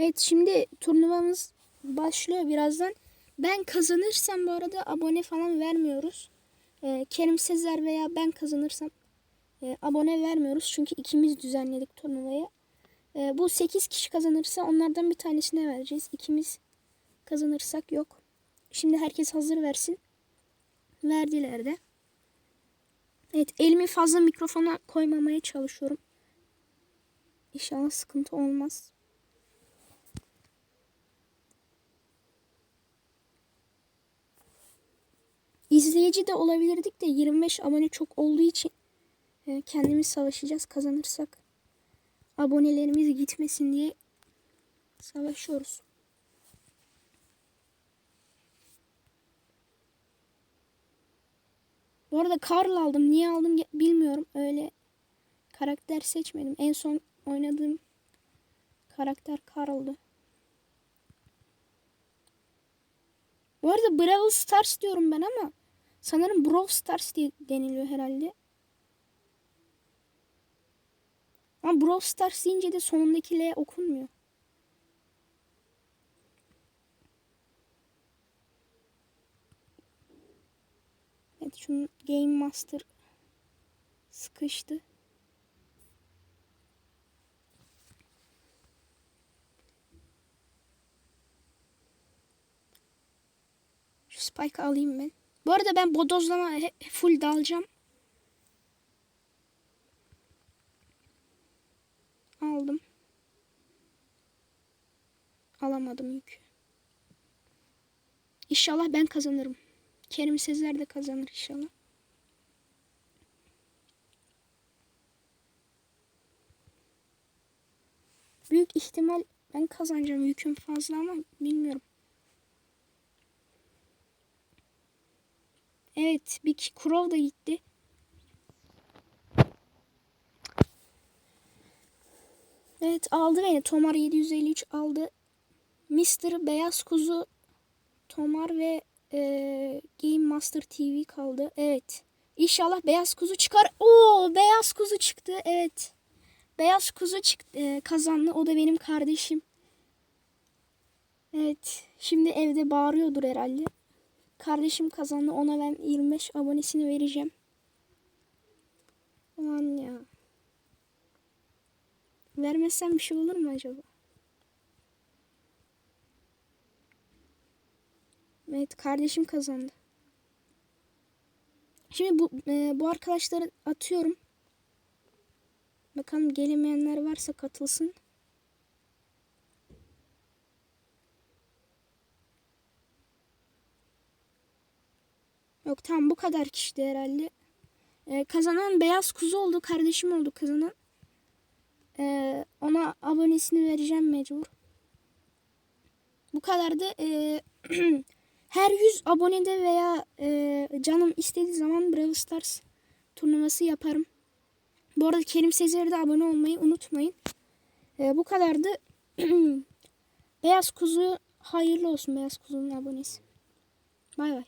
Evet şimdi turnuvamız başlıyor birazdan. Ben kazanırsam bu arada abone falan vermiyoruz. Ee, Kerim Sezer veya ben kazanırsam e, abone vermiyoruz. Çünkü ikimiz düzenledik turnuvayı. Ee, bu 8 kişi kazanırsa onlardan bir tanesine vereceğiz. İkimiz kazanırsak yok. Şimdi herkes hazır versin. Verdiler de. Evet elimi fazla mikrofona koymamaya çalışıyorum. İnşallah sıkıntı olmaz. İzleyici de olabilirdik de 25 abone çok olduğu için e, kendimiz savaşacağız kazanırsak. Abonelerimiz gitmesin diye savaşıyoruz. Bu arada Karl aldım. Niye aldım bilmiyorum. Öyle karakter seçmedim. En son oynadığım karakter Karl'dı. Bu arada Brawl Stars diyorum ben ama sanırım Brawl Stars diye deniliyor herhalde. Ama Brawl Stars deyince de sonundaki L okunmuyor. Evet şunun Game Master sıkıştı. Şu alayım ben. Bu arada ben bodozlama full dalacağım. Aldım. Alamadım yük. İnşallah ben kazanırım. Kerim Sezer de kazanır inşallah. Büyük ihtimal ben kazanacağım yüküm fazla ama bilmiyorum. Evet bir Crow da gitti. Evet aldı beni. Tomar 753 aldı. Mr. Beyaz Kuzu Tomar ve e, Game Master TV kaldı. Evet. İnşallah Beyaz Kuzu çıkar. Oo Beyaz Kuzu çıktı. Evet. Beyaz Kuzu çıktı, e, kazandı. O da benim kardeşim. Evet. Şimdi evde bağırıyordur herhalde. Kardeşim kazandı. Ona ben 25 abonesini vereceğim. Ulan ya. Vermezsem bir şey olur mu acaba? Evet kardeşim kazandı. Şimdi bu e, bu arkadaşları atıyorum. Bakalım gelemeyenler varsa katılsın. Yok tamam bu kadar kişi herhalde. E, kazanan beyaz kuzu oldu. Kardeşim oldu kazanan. E, ona abonesini vereceğim mecbur. Bu kadardı. E, her 100 abonede veya e, canım istediği zaman Brawl Stars turnuvası yaparım. Bu arada Kerim Sezer'e de abone olmayı unutmayın. E, bu kadardı. Beyaz Kuzu hayırlı olsun Beyaz Kuzu'nun abonesi. Bay bay.